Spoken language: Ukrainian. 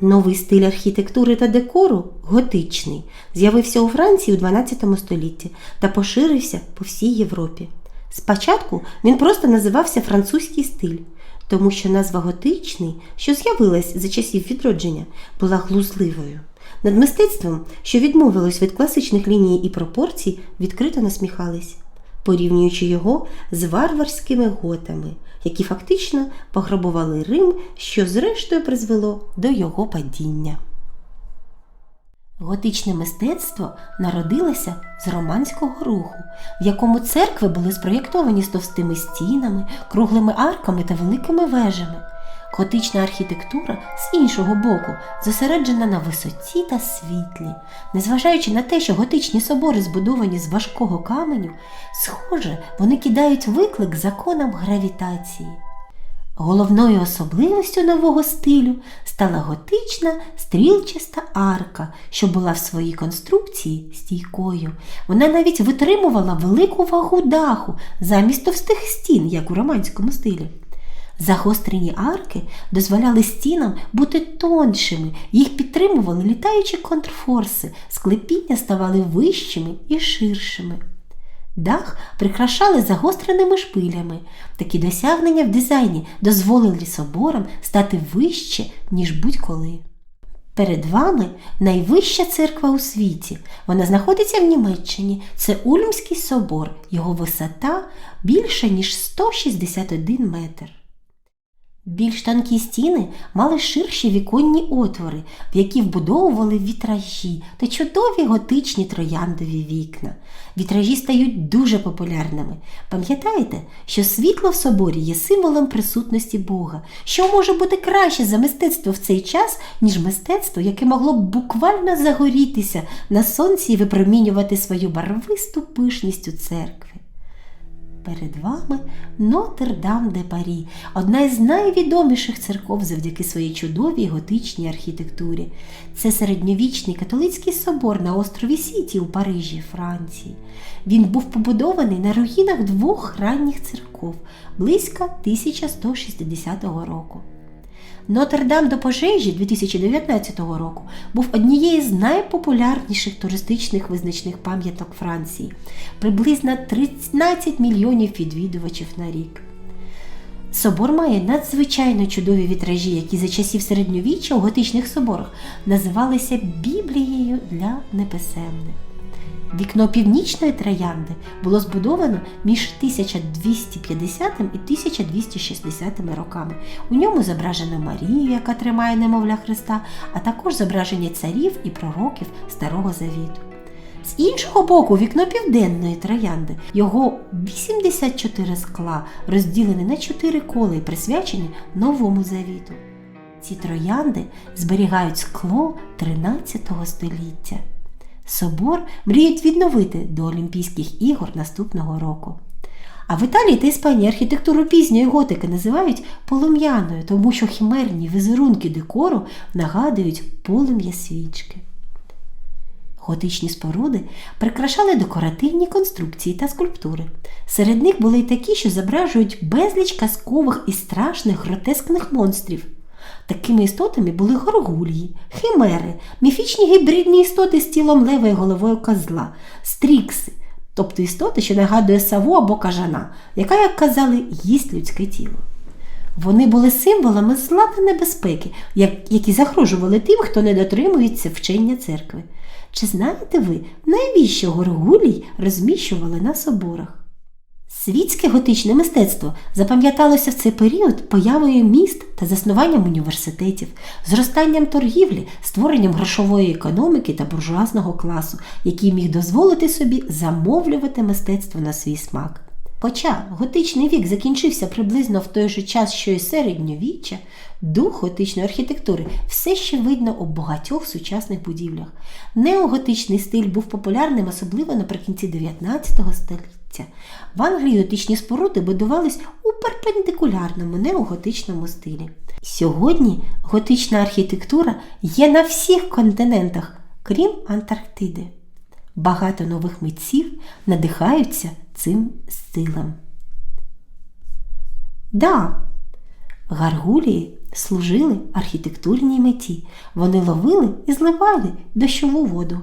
Новий стиль архітектури та декору готичний, з'явився у Франції у 12 столітті та поширився по всій Європі. Спочатку він просто називався французький стиль, тому що назва готичний, що з'явилась за часів відродження, була глузливою. Над мистецтвом, що відмовилось від класичних ліній і пропорцій, відкрито насміхались, порівнюючи його з варварськими готами, які фактично пограбували Рим, що зрештою призвело до його падіння. Готичне мистецтво народилося з романського руху, в якому церкви були спроєктовані з товстими стінами, круглими арками та великими вежами. Готична архітектура з іншого боку зосереджена на висоті та світлі. Незважаючи на те, що готичні собори збудовані з важкого каменю, схоже, вони кидають виклик законам гравітації. Головною особливістю нового стилю стала готична стрілчаста арка, що була в своїй конструкції стійкою. Вона навіть витримувала велику вагу даху замість товстих стін, як у романському стилі. Загострені арки дозволяли стінам бути тоншими, їх підтримували літаючі контрфорси, склепіння ставали вищими і ширшими. Дах прикрашали загостреними шпилями. Такі досягнення в дизайні дозволили соборам стати вище, ніж будь-коли. Перед вами найвища церква у світі. Вона знаходиться в Німеччині. Це Ульмський собор. Його висота більше, ніж 161 метр. Більш тонкі стіни мали ширші віконні отвори, в які вбудовували вітражі та чудові готичні трояндові вікна. Вітражі стають дуже популярними. Пам'ятаєте, що світло в соборі є символом присутності Бога, що може бути краще за мистецтво в цей час, ніж мистецтво, яке могло б буквально загорітися на сонці і випромінювати свою барвисту пишність у церкві. Перед вами Нотр-Дам де Парі, одна із найвідоміших церков завдяки своїй чудовій готичній архітектурі. Це середньовічний католицький собор на острові Сіті у Парижі, Франції. Він був побудований на руїнах двох ранніх церков близько 1160 року. Нотр-Дам до пожежі 2019 року був однією з найпопулярніших туристичних визначних пам'яток Франції, приблизно 13 мільйонів відвідувачів на рік. Собор має надзвичайно чудові вітражі, які за часів середньовіччя у готичних соборах називалися Біблією для неписемних. Вікно північної троянди було збудовано між 1250 і 1260 роками. У ньому зображено Марію, яка тримає немовля Христа, а також зображення царів і пророків Старого Завіту. З іншого боку, вікно південної троянди, його 84 скла, розділені на 4 кола і присвячені Новому Завіту. Ці троянди зберігають скло 13 століття. Собор мріють відновити до Олімпійських ігор наступного року. А в Італії та Іспанії архітектуру пізньої готики називають полум'яною, тому що хімерні візерунки декору нагадують полум'я свічки. Готичні споруди прикрашали декоративні конструкції та скульптури. Серед них були й такі, що зображують безліч казкових і страшних гротескних монстрів. Такими істотами були горгулії, химери, міфічні гібридні істоти з тілом лева і головою козла, стрікси, тобто істоти, що нагадує саву або кажана, яка, як казали, їсть людське тіло. Вони були символами зла та небезпеки, які загрожували тим, хто не дотримується вчення церкви. Чи знаєте ви, навіщо горгулій розміщували на соборах? Світське готичне мистецтво запам'яталося в цей період появою міст та заснуванням університетів, зростанням торгівлі, створенням грошової економіки та буржуазного класу, який міг дозволити собі замовлювати мистецтво на свій смак. Хоча готичний вік закінчився приблизно в той же час, що й середньовіччя, дух готичної архітектури все ще видно у багатьох сучасних будівлях. Неоготичний стиль був популярним особливо наприкінці 19 століття. В Англії готичні споруди будувались у перпендикулярному неоготичному стилі. Сьогодні готична архітектура є на всіх континентах, крім Антарктиди. Багато нових митців надихаються цим стилем. Да, Гаргулії служили архітектурній меті. Вони ловили і зливали дощову воду.